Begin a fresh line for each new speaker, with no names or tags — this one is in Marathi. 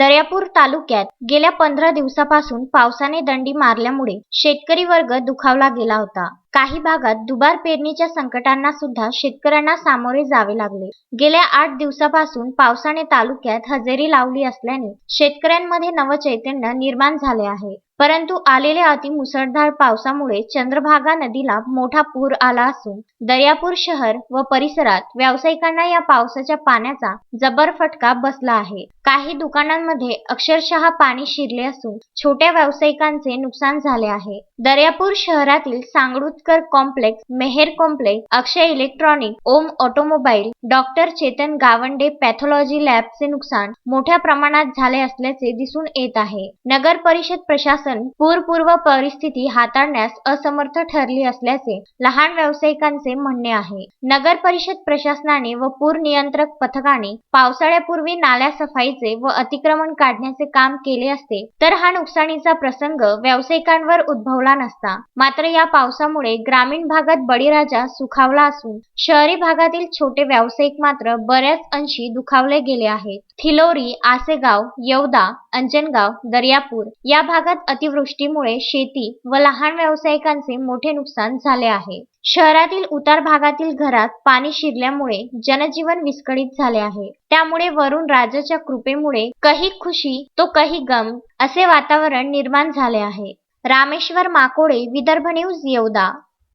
दर्यापूर तालुक्यात गेल्या पंधरा दिवसापासून पावसाने दंडी मारल्यामुळे शेतकरी वर्ग दुखावला गेला होता. काही भागात दुबार पेरणीच्या संकटांना सुद्धा शेतकऱ्यांना सामोरे जावे लागले. गेल्या आठ दिवसापासून पावसाने तालुक्यात हजेरी लावली असल्याने शेतकऱ्यांमध्ये नवचैतन्य निर्माण झाले आहे. परंतु आलेल्या अति मुसळधार पावसामुळे चंद्रभागा नदीला मोठा पूर आला असून दर्यापूर शहर व परिसरात व्यावसायिकांना या पावसाच्या पाण्याचा जबर फटका बसला आहे. काही दुकानांमध्ये अक्षरशः पाणी शिरले असून छोट्या व्यावसायिकांचे नुकसान झाले आहे. दर्यापूर शहरातील Sangdutkar complex Meher complex Akshay electronic Om automobile doctor Chetan Gawande pathology लॅबचे नुकसान मोठ्या प्रमाणात झाले असल्याचे दिसून येत आहे. नगर परिषद प्रशासन शासन पूरपूर्व परिस्थिती हाताळण्यास असमर्थ ठरली असल्याचे लहान व्यावसायिकांचे म्हणणे आहे. नगर परिषद प्रशासनाने व पूर नियंत्रक पथकाने पावसाळ्यापूर्वी नाल्या सफाईचे व अतिक्रमण काढण्याचे काम केले असते तर हा नुकसानीचा प्रसंग व्यावसायिकांवर उद्भवला नसता. मात्र या पावसामुळे ग्रामीण भागात बळीराजा सुखावला असून शहरी भागातील छोटे व्यावसायिक मात्र बऱ्याच अंशी दुखावले गेले आहेत. थिलोरी आसेगाव येवदा अंजनगाव दर्यापूर या भागात अतिवृष्टीमुळे शेती व लहान व्यावसायिकांचे मोठे नुकसान झाले आहे. शहरातील उतार भागातील घरात पाणी शिरल्यामुळे जनजीवन विस्कळीत झाले आहे. त्यामुळे वरून राजाच्या कृपेमुळे कही खुशी तो कही गम असे वातावरण निर्माण झाले आहे. रामेश्वर माकोडे विदर्भ न्यूज येवदा.